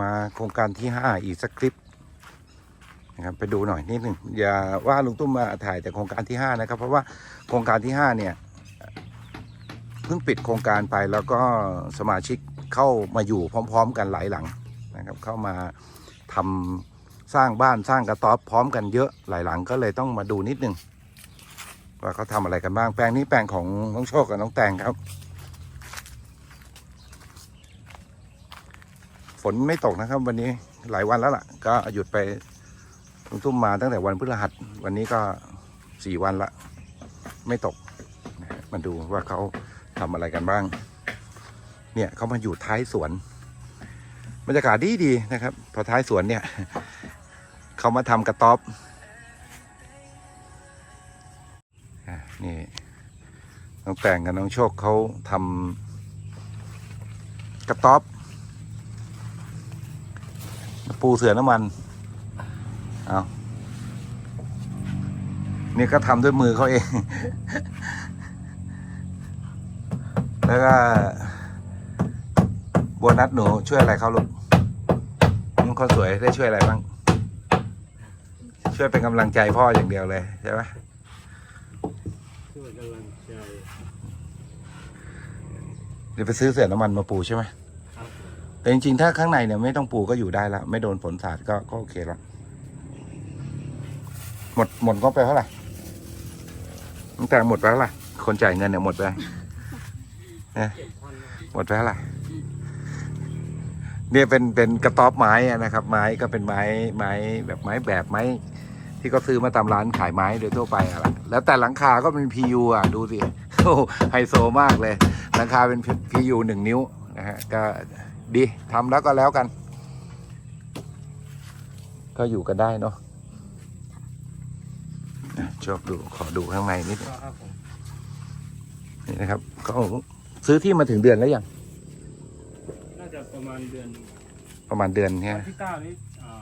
มาโครงการที่ห้าอีกสักคลิปนะครับไปดูหน่อยนิดหนึ่งอย่าว่าลุงตุ้มมาถ่ายแต่โครงการที่ห้านะครับ เพราะว่าโครงการที่ห้าเนี่ยเพิ่งปิดโครงการไปแล้วก็สมาชิกเข้ามาอยู่พร้อม ๆ กันหลายหลังนะครับเข้ามาทำสร้างบ้านสร้างกระต๊อบพร้อมกันเยอะหลายหลังก็เลยต้องมาดูนิดหนึงว่าเขาทำอะไรกันบ้างแปลงนี้แปลงของน้องโชคกับน้องแตงครับ นไม่ตกนะครับ วันนี้หลายวันแล้วล่ะ ก็หยุดไปลุงตุ้มมาตั้งแต่วันพฤหัส วันนี้ก็สี่วันละ ไม่ตกนะฮะมาดูว่าเขาทำอะไรกันบ้าง เนี่ยเขามาอยู่ท้ายสวนบรรยากาศดีดีนะครับ พอท้ายสวนเนี่ยเขามาทำกระต๊อบนี่น้องแต่งกับน้องโชคเขาทำกระต๊อบ ปูเสือน้ำมันเอานี่ก็ทำด้วยมือเขาเอง แล้วก็โบนัสหนูช่วยอะไรเขาลูกน้องคนสวยได้ช่วยอะไรบ้าง ช่วยเป็นกำลังใจพ่ออย่างเดียวเลยใช่ไหมช่วยกำลังใจ เดี๋ยวไปซื้อเสือน้ำมันมาปูใช่ไหมครับ แต่จริงๆ ถ้าข้างในเนี่ยไม่ต้องปูก็อยู่ได้แล้วไม่โดนฝนสาดก็ก็โอเคแล้วหมดหมดก็ไปเท่าไหร่ตั้งแต่หมดไปเท่าไหร่คนจ่ายเงินเนี่ยหมดไปนะเจ็ดพันหมดไปเท่าไหร่เนี่ยเป็นเป็นกระต๊อบไม้อะนะครับ ไม้ก็เป็นไม้ไม้แบบไม้แบบไม้ ที่เขาซื้อมาตามร้านขายไม้โดยทั่วไปอะล่ะแล้วแต่หลังคาก็เป็น PU อะดูสิโอ้โหไฮโซมากเลย หลังคาเป็น PU หนึ่งนิ้วนะฮะก็ ดีทำแล้วก็แล้วกัน ก็อยู่กันได้เนาะอะชอบดูขอดูข้างในนิดนึงครับผมนี่นะครับก็ซื้อที่มาถึงเดือนแล้วยังน่าจะประมาณเดือนหนึ่งประมาณเดือนเนี่ยวันที่เก้านี้อ่า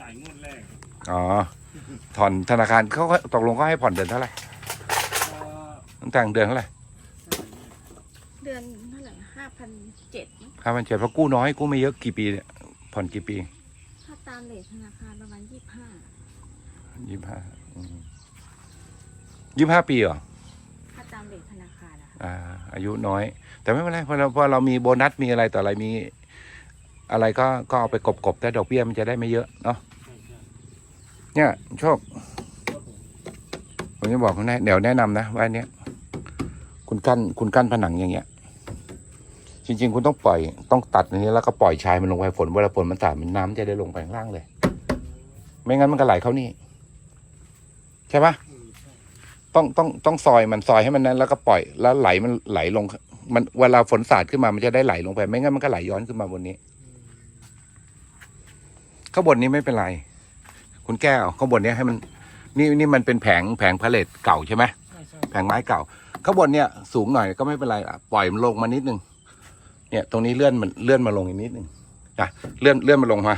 จ่ายงวดแรกครับอ๋อผ่อนธนาคารเขาก็ตกลงเขาให้ผ่อนเดือนเท่าไหร่อ่าตั้งแต่เดือนเท่าไหร่เดือน เจ็ดห้าพันเจ็ดเพราะกู้น้อยกู้ไม่เยอะกี่ปีเนี่ยผ่อนกี่ปีถ้าตามเลทธนาคารประมาณยี่สิบห้ายี่ห้ายี่ห้าปีเหรอถ้าตามเลทธนาคารอะอ่า อายุน้อย แต่ไม่เป็นไรเพราะเราเพราะเรามีโบนัสมีอะไรต่ออะไรมี อะไรก็ก็เอาไปกบๆแต่ดอกเบี้ยมันจะได้ไม่เยอะเนาะใช่ใช่เนี่ยโชคครับผมผมจะบอกคุณแนะเดี๋ยวแนะนำนะว่าอันเนี้ยคุณกั้นคุณกั้นผนังอย่างเงี้ย จริง ๆ คุณต้องปล่อยต้องตัดอันนี้แล้วก็ปล่อยชายมันลงไปฝนเวลาฝนมันสาดมันน้ำจะได้ลงไปข้างล่างเลย ไม่งั้นมันก็ไหลเข้านี่ ใช่ปะอืมใช่ต้องต้องต้องซอยมันซอยให้มันนั้น แล้วก็ปล่อยแล้วไหลมันไหลลง มันเวลาฝนสาดขึ้นมามันจะได้ไหลลงไป ไม่งั้นมันก็ไหลย้อนขึ้นมาบนนี้ข้างบนนี้ไม่เป็นไร คุณแก้วข้างบนเนี้ยให้มัน นี่นี่มันเป็นแผงแผงพาเลตเก่าใช่ไหมใช่ใช่แผงไม้เก่าข้างบนเนี่ยสูงหน่อยก็ไม่เป็นไรอะปล่อยมันลงมานิดนึง เนี่ยตรงนี้เลื่อนมันเลื่อนมาลงอีกนิดนึงนะเลื่อนเลื่อนมาลงมา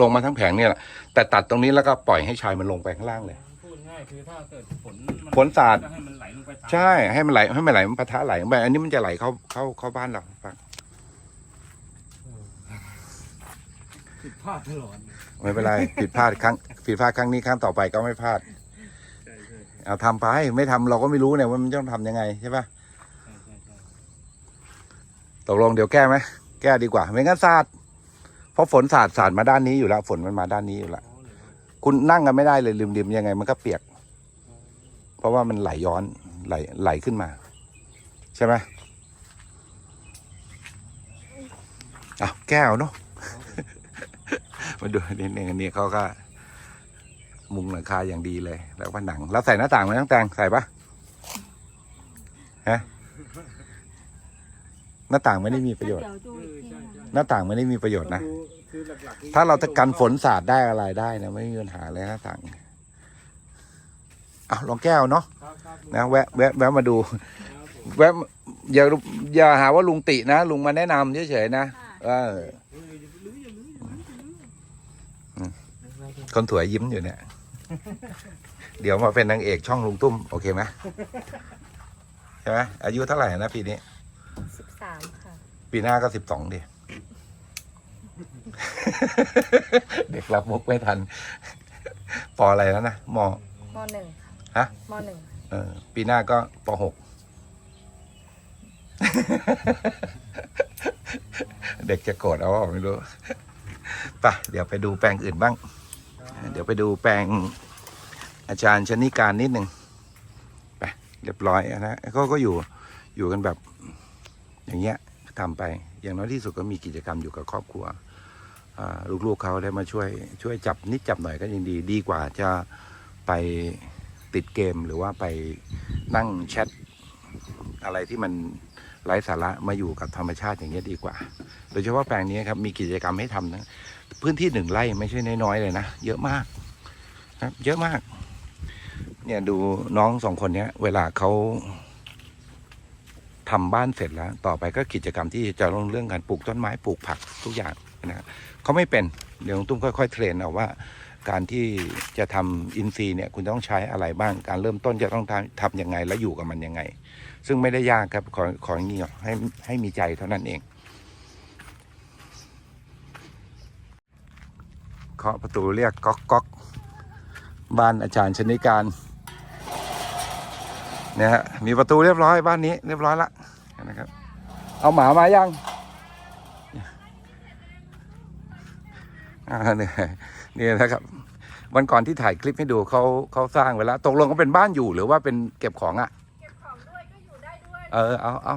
ลงมาทั้งแผงเนี่ยแหละแต่ตัดตรงนี้แล้วก็ปล่อยให้ชายมันลงไปข้างล่างเลย พูดง่ายคือถ้าเกิดฝนมัฝนสาด ก็ให้มันไหลลงไปตามใช่ให้มันไหลให้มันไหลมันปะทะไหลลงไปอันนี้มันจะไหลเข้าเข้าเข้าบ้านเราครับผิดพลาดตลอดไม่เป็นไรผิดพลาดครั้งผิดพลาดครั้งนี้ครั้งต่อไปก็ไม่พลาด ใช่ใช่เอาทำไปไม่ทำเราก็ไม่รู้เนี่ยว่ามันต้องทำยังไงใช่ปะใช่ใช่ใช่ ตกลงเดี๋ยวแก้ไหมแก้ดีกว่า ไม่งั้นสาดเพราะฝนสาดสาดมาด้านนี้อยู่แล้ว ฝนมันมาด้านนี้อยู่แล้วคุณนั่งกันไม่ได้เลยริมๆยังไง มันก็เปียก เพราะว่ามันไหลย้อนไหลไหลขึ้นมา ใช่ไหมอ้าวแก้วเนาะมาดูนิดนึงอันนี้เขาก็ มุงหลังคาอย่างดีเลย แล้วผนัง แล้วใส่หน้าต่างไหมน้องแตงใส่ปะฮะ หน้าต่างไม่ได้มีประโยชน์เดี๋ยวดูอีกทีนะหน้าต่างไม่ได้มีประโยชน์นะก็คือคือหลักๆถ้าเราจะกันฝนสาดได้อะไรได้นะไม่มีปัญหาเลยหน้าต่างเอาลองแก้วเนาะครับครับนะแวะแวะแวะมาดู ครับผมแวะอย่าอย่าหาว่าลุงตินะลุงมาแนะนำเฉยๆนะค่ะเออเอออย่าไปลื้ออย่าลื้ออย่าลื้ออย่าลื้อคนสวยยิ้มอยู่เนี่ย เดี๋ยวมาเป็นนางเอกช่องลุงตุ้ม โอเคไหมใช่ไหมอายุเท่าไหร่นะปีนี้ สิบสามค่ะ ปีหน้าก็สิบสองดิ เด็กรับมุกไม่ทัน ปออะไรแล้วนะมมหนึ่งฮะ มหนึ่งเออปีหน้าก็ปหก เด็กจะโกรธเอาเปล่าไม่รู้ ไป เดี๋ยวไปดูแปลงอื่นบ้าง เดี๋ยวไปดูแปลงอาจารย์ชนิการนิดหนึ่งไปเรียบร้อยนะเขาก็อยู่อยู่กันแบบ อย่างเงี้ยทำไป อย่างน้อยที่สุดก็มีกิจกรรมอยู่กับครอบครัวลูกๆเขาได้มาช่วยช่วยจับนิดจับหน่อยก็ยังดีดีกว่าจะไปติดเกมหรือว่าไปนั่งแชทอะไรที่มันไร้สาระมาอยู่กับธรรมชาติอย่างเงี้ยดีกว่า โดยเฉพาะแปลงนี้ครับมีกิจกรรมให้ทำนะพื้นที่หนึ่งไร่ไม่ใช่น้อยๆเลยนะเยอะมากนะครับเยอะมาก เนี่ยดูน้องสองคนเนี้ย เวลาเขา ทำบ้านเสร็จแล้ว ต่อไปก็กิจกรรมที่จะลงเรื่องการปลูกต้นไม้ปลูกผักทุกอย่างนะครับเขาไม่เป็นเดี๋ยวตุ้มค่อย ๆ เทรนเอาว่า การที่จะทำอินทรีย์เนี่ยคุณต้องใช้อะไรบ้างการเริ่มต้นจะต้องทำทำยังไงและอยู่กับมันยังไง ซึ่งไม่ได้ยากครับขอขออย่างนี้ให้ให้มีใจเท่านั้นเองเคาะประตูเรียกก๊อกก๊อกบ้านอาจารย์ชนิการ เนี่ยฮะมีประตูเรียบร้อยบ้านนี้เรียบร้อยละนะครับ เอาหมามายังอ่าเนี่ยนี่นะครับ วันก่อนที่ถ่ายคลิปให้ดูเขาเขาสร้างไว้แล้วตกลงก็เป็นบ้านอยู่หรือว่าเป็นเก็บของอะ่ะเก็บของด้วยก็อยู่ได้ด้วยเออเอาเอา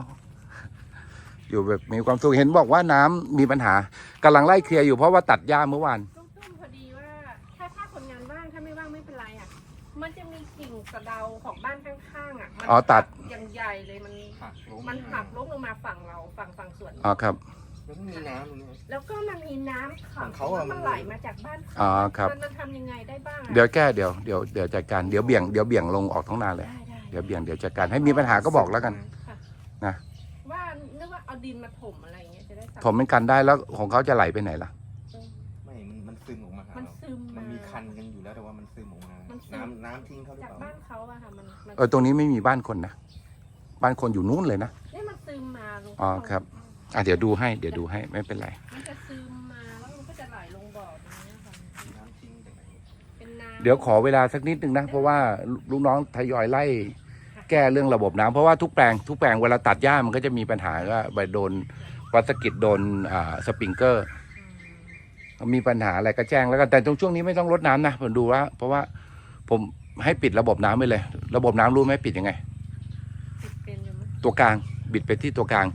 อยู่แบบมีความสุขเห็นบอกว่าน้ำมีปัญหากำลังไล่เคลียร์อยู่เพราะว่าตัดหญ้าเมื่อวาน อะมัอ๋อตัดอย่างใหญ่เลยมันหักล้มมันหักลงลงมาฝั่งเราฝั่งฝั่งสวน อ๋อครับ แล้วก็มีน้ำอย่างเงี้ย แล้วก็มันมีน้ำขังของเขาอะ มันไหลมาจากบ้านเขาอ๋อครับ มันมันทำยังไงได้บ้างอะเดี๋ยวแก้เดี๋ยวเดี๋ยวเดี๋ยวจัดการเดี๋ยวเบี่ยงเดี๋ยวเบี่ยงลงออกท้องนาเลย ได้ได้เดี๋ยวเบี่ยงเดี๋ยวจัดการให้มีปัญหาก็บอกแล้วกัน ค่ะนะ ว่านึกว่าเอาดินมาถมอะไรอย่างเงี้ยจะได้สาารถผมมันกันได้แล้วของเขาจะไหลไปไหนล่ะ ไม่มันมันซึมออกมาหามันเราซึมมันมามีคันกันอยู่แล้วแต่ว่ามันซึมออกมามันซึมน้ำน้ำทิ้งเขาหรือจากเปล่าบ้านเขาอะค่ะมัน มันเออตรงนี้ไม่มีบ้านคนนะ บ้านคนอยู่นู้นเลยนะ นี่มันซึมมาลงอ๋อครับ อะเดี๋ยวดูให้ เดี๋ยวดูให้ไม่เป็นไร มันจะซึมมาแล้วมันก็จะไหลลงบ่อตรงเนี้ยค่ะน้ำทิ้งจากไหนเป็นน้ำเดี๋ยวขอเวลาสักนิดนึงนะ เพราะว่าลูกน้องทยอยไล่ แก้เรื่องระบบน้ำเพราะว่าทุกแปลงทุกแปลงเวลาตัดหญ้ามันก็จะมีปัญหาก็ไปโดนวัสกิดโดนอ่าสปริงเกอร์ อืมมีปัญหาอะไรก็แจ้งแล้วกันแต่ตรงช่วงนี้ไม่ต้องลดน้ำนะผมดูว่าเพราะว่าผม ให้ปิดระบบน้ำไปเลย ระบบน้ำรู้ไหมปิดยังไง ติดเป็นอยู่มั้ยตัวกลางบิดไปที่ตัวกลาง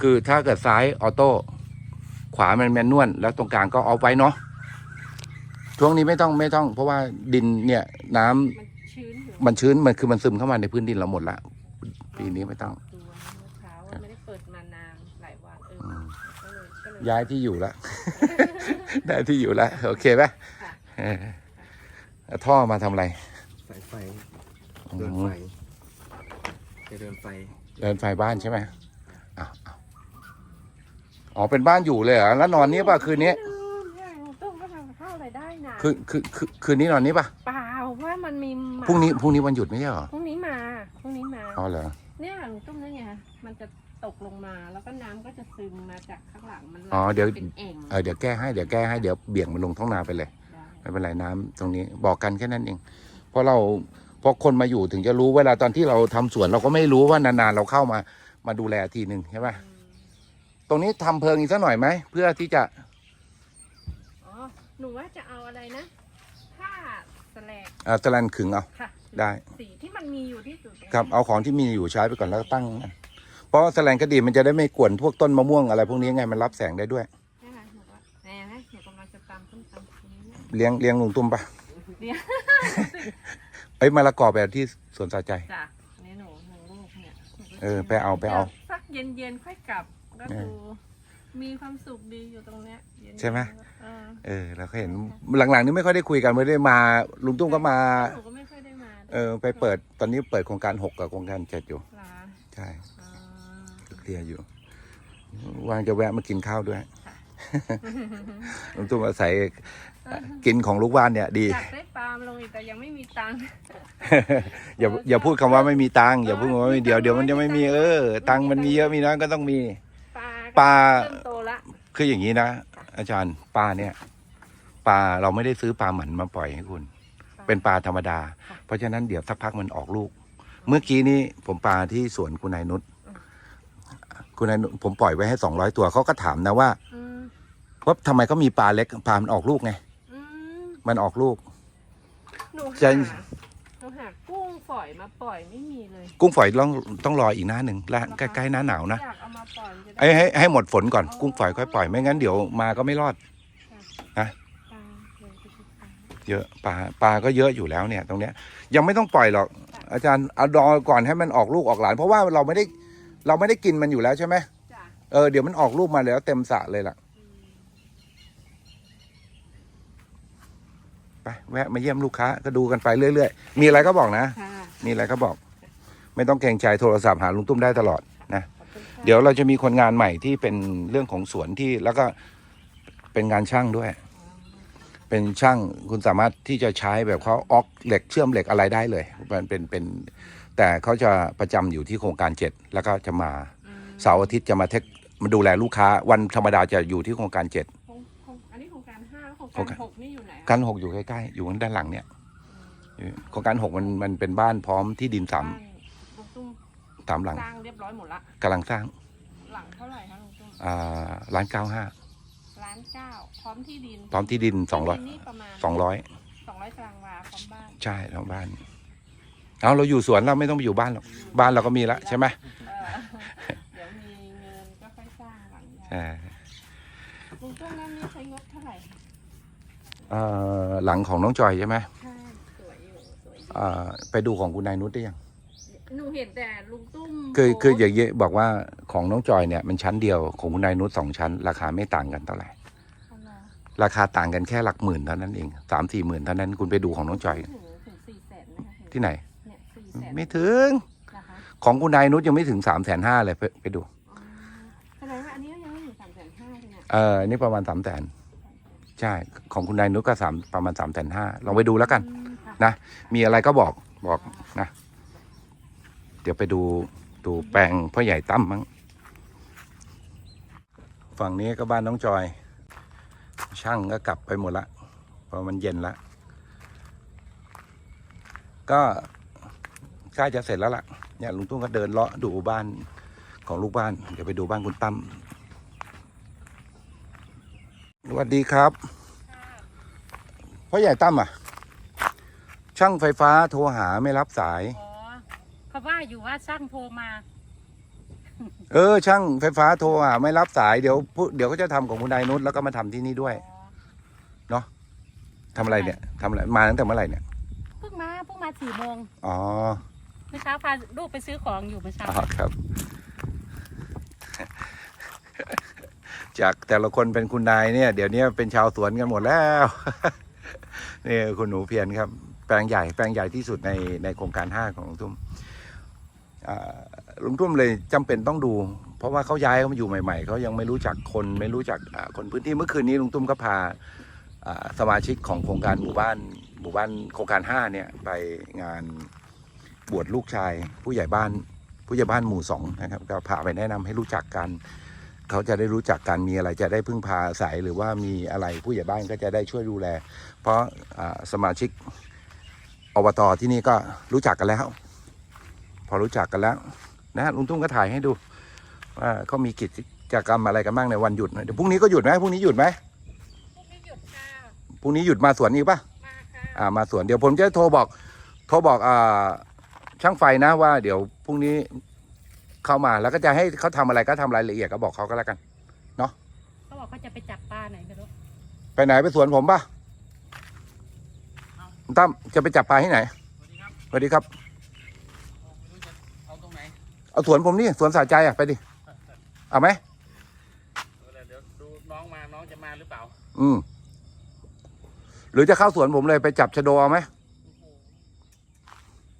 คือถ้าเกิดซ้ายออโต้ขวามันแมนนวลแล้วตรงกลางก็ออฟไว้เนาะช่วงนี้ไม่ต้องไม่ต้อง เพราะว่าดินเนี่ยน้ำมันชื้นอยู่มันชื้นมันคือมันซึมเข้ามาในพื้นดินเราหมดละปีนี้ไม่ต้องดูเมื่อเช้าว่าไม่ได้เปิดมานานหลายวันเอออืมก็เลยก็เลย ย้ายที่อยู่ละ ได้ที่อยู่ละโอเคไหมค่ะ เออท่อมาทำอะไรสายไฟอืเดินมไฟจะเดินไฟ เดินไฟบ้านใช่ไหมอ้าวอ้าวอ๋อ เป็นบ้านอยู่เลยเหรอ แล้วนอนนี้ป่ะคืนนี้ลืมเนี่ยต้มก็ทำข้าวอะไรได้นะคืนคืนคืนคืนนี้นอนนี้ป่ะ เปล่าว่ามันมีหมาพรุ่งนี้พรุ่งนี้วันหยุดไม่ใช่เหรอ พรุ่งนี้มา พรุ่งนี้มา อ๋อเหรอ เนี่ยหนูตุ้มนั่นไง มันจะตกลงมาแล้วก็น้ำก็จะซึมมาจากข้างหลังมันไหลอ๋อเดี๋ยว เป็นเอ่งเออเดี๋ยวแก้ให้ เดี๋ยวแก้ให้ เดี๋ยวเบี่ยงมันลงท้องนาไปเลย ได้ ไม่เป็นไรน้ำตรงนี้บอกกันแค่นั้นเอง เพราะเราเพราะคนมาอยู่ถึงจะรู้เวลาตอนที่เราทำสวนเราก็ไม่รู้ว่านานๆเราเข้ามามาดูแลทีหนึ่งใช่ไหมอืมตรงนี้ทำเพิงอีกสักหน่อยไหมเพื่อที่จะอ๋อหนูว่าจะเอาอะไรนะผ้าสแลกเอ่อตะลันขึงเอาค่ะได้สีที่มันมีอยู่ที่สุดครับเอาของที่มีอยู่ใช้ไปก่อนแล้วก็ตั้งนะเพราะว่าแสลงก็ดีมันจะได้ไม่กวนพวกต้นมะม่วงอะไรพวกนี้ไงมันรับแสงได้ด้วยใช่ไหมหนูว่าแหมหนูกำลังจะตำต้มตำทีนี้เนี่ยเลี้ยงเลี้ยงลุงตุ้มปะเดี๋ยว เอ้ยมะละกอแบบที่สวนสาใจ จ้ะนี่หนูหนูลูกเนี่ยหนูก็เออไปเอาไปเอา ดี๋ยวสักเย็นเย็นๆค่อยกลับก็เออดูมีความสุขดีอยู่ตรงเนี้ยเย็นๆใช่ไหม เออเออเราก็เห็นหลังๆ นี้ไม่ค่อยได้คุยกันไม่ได้มาลุงตุ้มก็มาหนูก็ไม่ค่อยได้มาเออไปเปิดตอนนี้เปิดโครงการหกกับโครงการเจ็ดอยู่ลาใช่อ่า เคลียร์อยู่วางจะแวะมากินข้าวด้วยลุงตุ้มอาศัย กินของลูกบ้านเนี่ย ดีอยากได้ปลามาลงอีกแต่ยังไม่มีตังค์อย่าอย่าพูดคำว่าไม่มีตังค์อย่าพูดคำว่าไม่เดี๋ยวเดี๋ยวมันจะไม่มีเออ ตังค์มันมีเยอะมีน้อยก็ต้องมีปลาปลาเริ่มโตละคืออย่างนี้นะอาจารย์ปลาเนี่ยปลาเราไม่ได้ซื้อปลาหมันมาปล่อยให้คุณ เป็นปลาธรรมดา เพราะฉะนั้นเดี๋ยวสักพักมันออกลูก เมื่อกี้นี้ผมปลาที่สวนคุณนายนุชคุณนายนุชผมปล่อยไว้ให้สองร้อยตัวเขาก็ถามนะว่าอืมว่าทำไมเขามีปลาเล็กปลามันออกลูกไงอื มมันออกลูก หนูจะ หาหนูหากุ้งฝอยมาปล่อยไม่มีเลยกุ้งฝอยต้องต้องรออีกหน้าหนึ่งและใกล้ๆหน้าหนาวนะอยากเอามาปล่อยมันจะได้ให้ให้ให้หมดฝนก่อนกุ้งฝอยค่อยปล่อยไม่งั้นเดี๋ยวมาก็ไม่รอด ปลาเลยไปดูปลาเยอะปลาปลาก็เยอะอยู่แล้วเนี่ย ตรงเนี้ยยังไม่ต้องปล่อยหรอก อาจารย์เอาดอก่อนให้มันออกลูกออกหลาน เพราะว่าเราไม่ได้เราไม่ได้กินมันอยู่แล้วใช่ไหมจ้ะเออเดี๋ยวมันออกลูกมาแล้วเต็มสระเลยล่ะ อืม ไปแวะมาเยี่ยมลูกค้าก็ดูกันไปเรื่อยๆ มีอะไรก็บอกนะ ค่ะมีอะไรก็บอก ไม่ต้องเกรงใจโทรศัพท์หาลุงตุ้มได้ตลอดนะ ขอบคุณค่ะเดี๋ยวเราจะมีคนงานใหม่ที่เป็นเรื่องของสวนที่แล้วก็เป็นงานช่างด้วย เป็นช่างคุณสามารถที่จะใช้แบบเขาออกเหล็กเชื่อมเหล็กอะไรได้เลยมันเป็นเป็นแต่เขาจะประจำอยู่ที่โครงการเจ็ดแล้วก็จะมา อืมเสาร์อาทิตย์จะมาเทคมาดูแลลูกค้าวันธรรมดาจะอยู่ที่โครงการเจ็ด การห้าแล้วโครงโครงการการหกนี่อยู่ไหนอะการหกอยู่ใกล้ๆอยู่ด้านหลังเนี่ยโครงการหกมันมันเป็นบ้านพร้อมที่ดินสามบ้านลุงตุ้มสามหลังสร้างเรียบร้อยหมดละกำลังสร้าง หลังเท่าไหร่คะลุงตุ้มอ่าล้านเก้าห้าล้านเก้าพร้อมที่ดิน พร้อมที่ดินสองร้อยที่ดินนี่ประมาณสองร้อยสองร้อยตารางวาพร้อมบ้านใช่ทั้งบ้านเอาเราอยู่สวนเราไม่ต้องไปอยู่บ้านหรอกบ้านเราก็มีละใช่ไหมเออเดี๋ยวมีเงินก็ค่อยสร้างหลังใหญ่ อ่า ลุงตุ้มนั่นนี่ใช้งบเท่าไหร่คะ เอ่อ หลังของน้องจอยใช่ไหมใช่สวยอยู่สวยอยู่อ่าไปดูของคุณนายนุชได้ยัง หนูเห็นแต่ลุงตุ้มคือโพสต์คืออย่างเงี้ยบอกว่าของน้องจอยเนี่ยมันชั้นเดียวของคุณนายนุชสองชั้น ราคาไม่ต่างกันเท่าไหร่ เอาเหรอราคาต่างกันแค่หลักหมื่นเท่านั้นเองสามสี่หมื่นเท่านั้นคุณไปดูของน้องจอย ถึงถึงสี่แสนไหมคะที่ไหน เนี่ยสี่แสนไม่ถึง นะคะของคุณนายนุชยังไม่ถึงสามแสนห้าเลยไปไปดู อ๋อแสดงว่าอันนี้ยังไม่ถึงสามแสนห้าเลยเนี่ยเออนี่ประมาณสามแสน ใช่ ของคุณนายนุชก็สามประมาณสามแสนห้าลองไปดูแล้วกันอืมค่ะนะ มีอะไรก็บอกบอกนะ เดี๋ยวไปดูดูแปลงพ่อใหญ่ตั้มมั้ง ฝั่งนี้ก็บ้านน้องจอย ช่างก็กลับไปหมดละเพราะมันเย็นละก็ใกล้จะเสร็จแล้วล่ะเนี่ยลุงตุ้มก็เดินเลาะดูบ้านของลูกบ้าน เดี๋ยวไปดูบ้านคุณตั้ม สวัสดีครับพ่อใหญ่ตั้มอะ ช่างไฟฟ้าโทรหาไม่รับสาย อ๋อเขาว่าอยู่ว่าช่างโทรมา เออ ช่างไฟฟ้าโทรหาไม่รับสายเดี๋ยวผู้เดี๋ยวเขาจะทำของคุณนายนุชแล้วก็มาทำที่นี่ด้วยอ๋อทำอะไรเนี่ยทำอะไรมาตั้งแต่เมื่อไหร่เนี่ยเพิ่งมาเพิ่งมาสี่โมงอ๋อเมื่อเช้าพาลูกไปซื้อของอยู่เมื่อเช้า อ๋อครับ จากแต่ละคนเป็นคุณนายเนี่ย เดี๋ยวนี้เป็นชาวสวนกันหมดแล้วนี่คุณหนูเพียรครับ แปลงใหญ่แปลงใหญ่ที่สุดในในโครงการห้าของลุงทุ่มอ่าลุงทุ่มเลยจำเป็นต้องดู เพราะว่าเขาย้ายเขามาอยู่ใหม่ ๆเขายังไม่รู้จักคนไม่รู้จักคนพื้นที่เมื่อคืนนี้ลุงตุ้มก็พาอ่าสมาชิกของโครงการหมู่บ้านหมู่บ้านโครงการห้าเนี่ยไปงานบวชลูกชาย ผู้ใหญ่บ้านผู้ใหญ่บ้านหมู่สองนะครับก็พาไปแนะนำให้รู้จักกัน เขาจะได้รู้จักกันมีอะไรจะได้พึ่งพาอาศัยหรือว่ามีอะไรผู้ใหญ่บ้านก็จะได้ช่วยดูแล เพราะอ่าสมาชิกอบตที่นี่ก็รู้จักกันแล้ว พอรู้จักกันแล้ว นะลุงตุ้มก็ถ่ายให้ดูว่าเขามีกิจกรรมอะไรกันบ้างในวันหยุดเดี๋ยวพรุ่งนี้ก็หยุดไหมพรุ่งนี้หยุดไหมพวกนี้หยุดค่ะพรุ่งนี้หยุดมาสวนอีกปะมาค่ะอ่ามาสวนเดี๋ยวผมจะโทรบอก โทรบอกอ่าช่างไฟนะว่า เดี๋ยวพรุ่งนี้ เข้ามาแล้วก็จะให้เขาทำอะไรก็ทำรายละเอียดก็บอกเขาก็แล้วกันเขาบอกเขาจะไปจับปลาไหนไม่รู้ไปไหนไปสวนผมปะคุณตั้มจะไปจับปลาที่ไหนสวัสดีครับสวัสดีครับไม่รู้จะเอาตรงไหนเอาสวนผมนี่สวนสาใจอะไปดิเอาไหมเดี๋ยวเดี๋ยวดูน้องมาน้องจะมาหรือเปล่า อืมหรือจะเข้าสวนผมเลยไปจับชะโดเอาไหม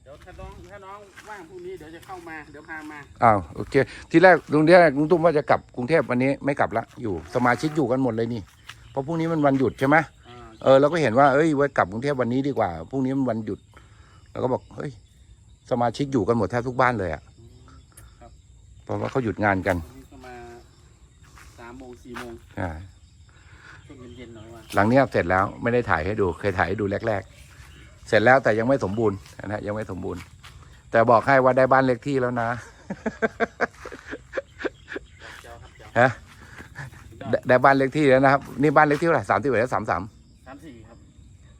เดี๋ยวถ้าน้องถ้าน้องว่างพรุ่งนี้ เดี๋ยวจะเข้ามา เดี๋ยวพามา อ้าวโอเค ที่แรกลุงที่แรกลุงตุ้มว่าจะกลับกรุงเทพวันนี้ไม่กลับละอยู่สมาชิกอยู่กันหมดเลยนี่เพราะพรุ่งนี้มันวันหยุดใช่ไหมอ่าเออเราก็เห็นว่าเอ้ยไว้กลับกรุงเทพวันนี้ดีกว่าพรุ่งนี้มันวันหยุดแล้วก็บอกเฮ้ยสมาชิกอยู่กันหมดแทบทุกบ้านเลยอะเพราะว่าเขาหยุดงานกันพรุ่งนี้ก็มาสามโมงสี่โมงอ่าช่วงเย็นๆหน่อยว่าหลังเนี้ยเสร็จแล้วไม่ได้ถ่ายให้ดู เคยถ่ายให้ดูแรก ๆ เสร็จแล้วแต่ยังไม่สมบูรณ์นะฮะยังไม่สมบูรณ์ แต่บอกให้ว่าได้บ้านเล็กที่แล้วนะเจ้าครับเจ้าฮะได้ได้บ้านเล็กที่แล้วนะครับ นี่บ้านเล็กที่เท่าไหร่สามสิบเอ็ดสามสามสามสี่ครับ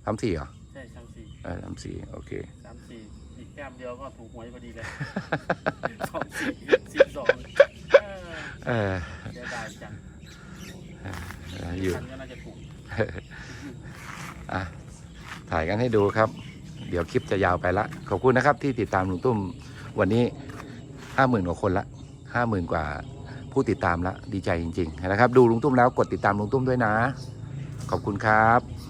สามสี่เหรอใช่สามสี่เออสามสี่โอเค สามสี่อีกแก้มเดียวก็ถูกหวยพอดีเลย สองสี่สี่สองเออเออเสียดายจังเอออยู่ทันก็น่าจะถูก อะถ่ายกันให้ดูครับ เดี๋ยวคลิปจะยาวไปละขอบคุณนะครับที่ติดตามลุงตุ้มวันนี้ห้าหมื่นกว่าคนละห้าหมื่นกว่าผู้ติดตามละดีใจจริง ๆ นะครับ ดูลุงตุ้มแล้วกดติดตามลุงตุ้มด้วยนะ ขอบคุณครับ